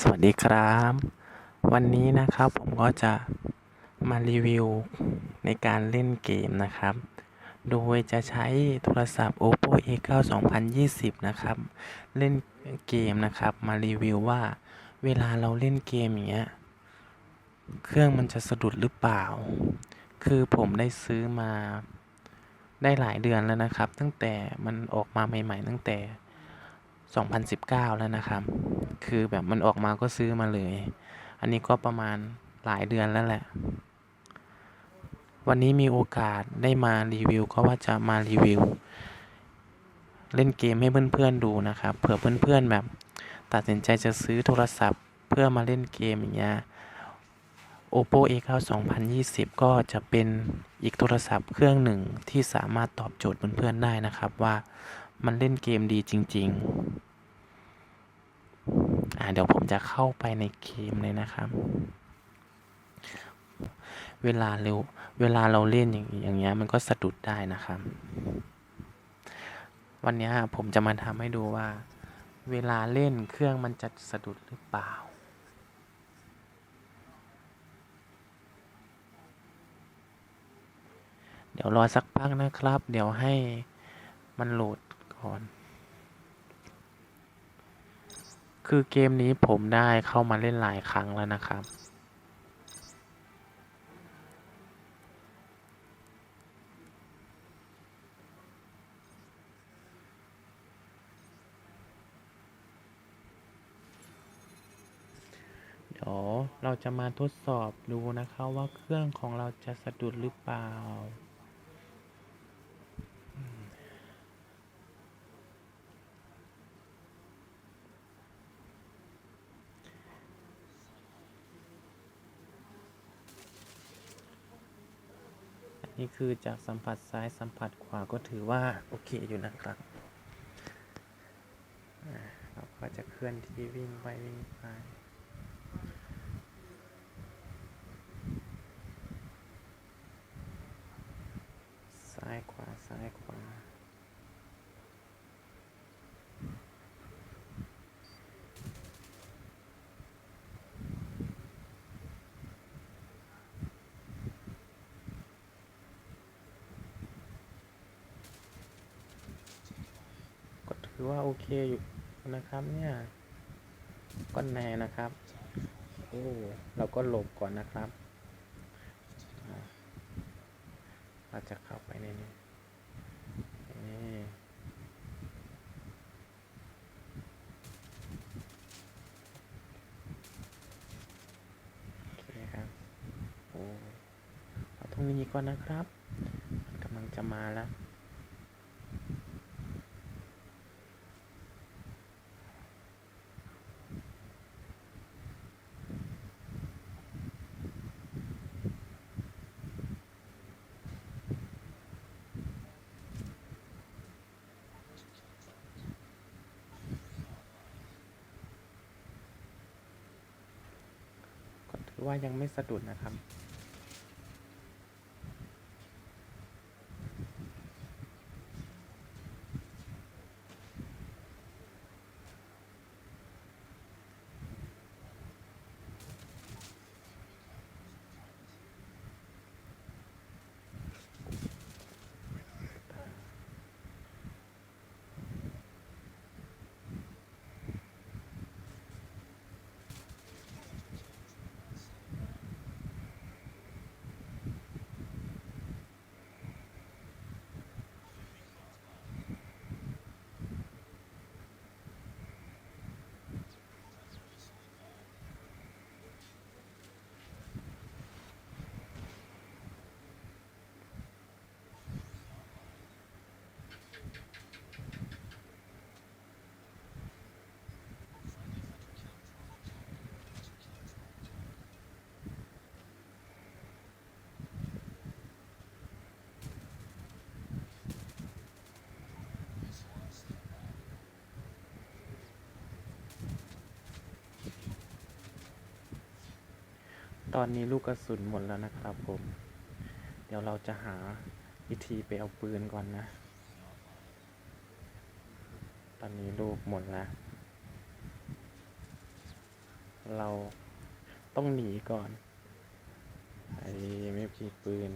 สวัสดีครับ วันนี้นะครับผมก็จะมารีวิวในการเล่นเกมนะครับ โดยจะใช้โทรศัพท์ oppo a9 2020 นะครับ เล่นเกมนะครับ มารีวิวว่าเวลาเราเล่นเกมอย่างเงี้ยเครื่องมันจะสะดุดหรือเปล่า คือผมได้ซื้อมาได้หลายเดือนแล้วนะครับ ตั้งแต่มันออกมาใหม่ ๆ ตั้งแต่ 2019 แล้วนะครับ คือแบบมันออกมาก็ซื้อมาเลย อันนี้ก็ประมาณหลายเดือนแล้วแหละ วันนี้มีโอกาสได้มารีวิว ก็ว่าจะมารีวิว เล่นเกมให้เพื่อนๆดูนะครับ เผื่อเพื่อนๆแบบ ตัดสินใจจะซื้อโทรศัพท์ เพื่อมาเล่นเกมอย่างเงี้ย oppo a9 2020 ก็จะเป็นอีกโทรศัพท์เครื่องหนึ่งที่สามารถตอบโจทย์เพื่อนๆได้นะครับว่ามันเล่นเกมดีจริง ๆ อ่าเดี๋ยวผมจะเข้าไปในเกมเลยนะครับ เวลาเร็วเวลาเราเล่นอย่างอย่างเงี้ยมันก็สะดุดได้นะครับ วันนี้ผมจะมาทำให้ดูว่า เวลาเล่นเครื่องมันจะสะดุดหรือเปล่าเดี๋ยวรอสักพักนะครับ เดี๋ยวให้มันโหลดก่อน คือเกมนี้ผมได้เข้ามาเล่นหลายครั้งแล้วนะครับ เดี๋ยวเราจะมาทดสอบดูนะครับว่าเครื่องของเราจะสะดุดหรือเปล่า นี่คือจากสัมผัสซ้ายสัมผัสขวาก็ถือว่า โอเคอยู่นะครับ เราก็จะเคลื่อนที่วิ่งไปวิ่งไปซ้ายขวาซ้ายขวา ก็ ถือว่าโอเคอยู่นะครับเนี่ยก้อนแนะครับ โอ้เราก็หลบก่อนนะครับเราจะเข้าไปในนี้นี่โอเคครับโอ้เอาตรงนี้ก่อนนะครับ มันกำลังจะมาแล้ว ว่ายังไม่สะดุดนะครับ ตอนนี้ลูกกระสุนหมดแล้วนะครับผม เดี๋ยวเราจะหาวิธีไปเอาปืนก่อนนะ ตอนนี้ลูกหมดแล้ว เราต้องหนีก่อน ไอ้ไม่พีปืน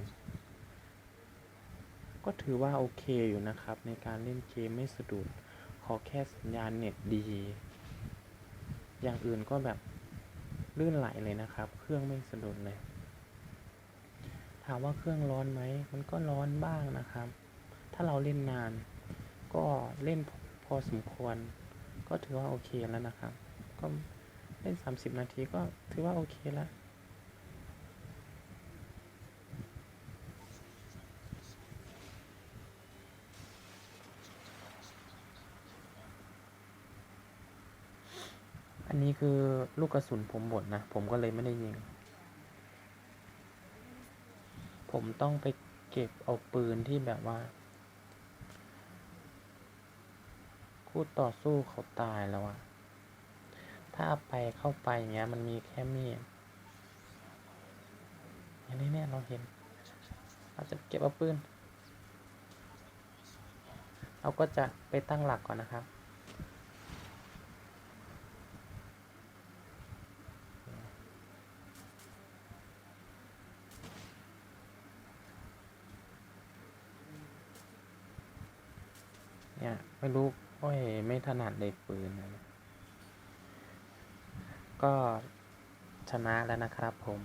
ก็ถือว่าโอเคอยู่นะครับ ในการเล่นเกมไม่สะดุด ขอแค่สัญญาณเน็ตดี อย่างอื่นก็แบบ ลื่นไหลเลยนะครับ เครื่องไม่สะดุดเลย ถามว่าเครื่องร้อนไหม มันก็ร้อนบ้างนะครับ ถ้าเราเล่นนาน ก็เล่นพอสมควร ก็ถือว่าโอเคแล้วนะครับ ก็เล่น 30 นาทีก็ถือว่าโอเคแล้ว อันนี้คือลูกกระสุนผมหมดนะ ผมก็เลยไม่ได้ยิง ผมต้องไปเก็บเอาปืนที่แบบว่า คู่ต่อสู้เขาตายแล้วอะถ้าไปเข้าไปอย่างเงี้ย มันมีแค่มีดอย่างนี้เนี่ยเราเห็นเราจะเก็บเอาปืน เราก็จะไปตั้งหลักก่อนนะครับ เนี่ย ไม่รู้โอ้ยไม่ถนัดเลยปืนนะก็ชนะแล้วนะครับผม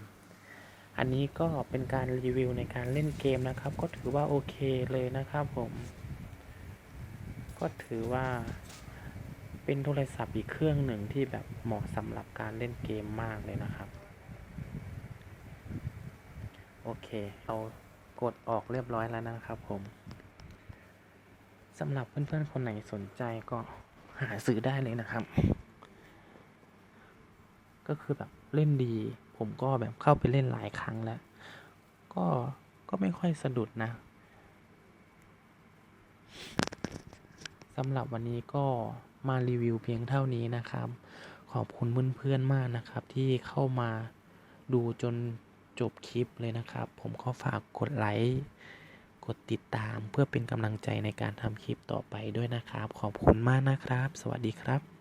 อันนี้ก็เป็นการรีวิวในการเล่นเกมนะครับ ก็ถือว่าโอเคเลยนะครับผม ก็ถือว่าเป็นโทรศัพท์อีกเครื่องหนึ่งที่แบบเหมาะสำหรับการเล่นเกมมากเลยนะครับ โอเคเรากดออกเรียบร้อยแล้วนะครับผม สำหรับเพื่อนๆคนไหนสนใจก็หาซื้อได้เลยนะครับ ก็คือแบบเล่นดี ผมก็แบบเข้าไปเล่นหลายครั้งแล้ว ก็ก็ไม่ค่อยสะดุดนะสำหรับวันนี้ก็มารีวิวเพียงเท่านี้นะครับ ขอบคุณเพื่อนๆมากนะครับ ที่เข้ามาดูจนจบคลิปเลยนะครับ ผมก็ฝากกดไลค์ กดติดตามเพื่อเป็นกำลังใจในการทำคลิปต่อไปด้วยนะครับ ขอบคุณมากนะครับ สวัสดีครับ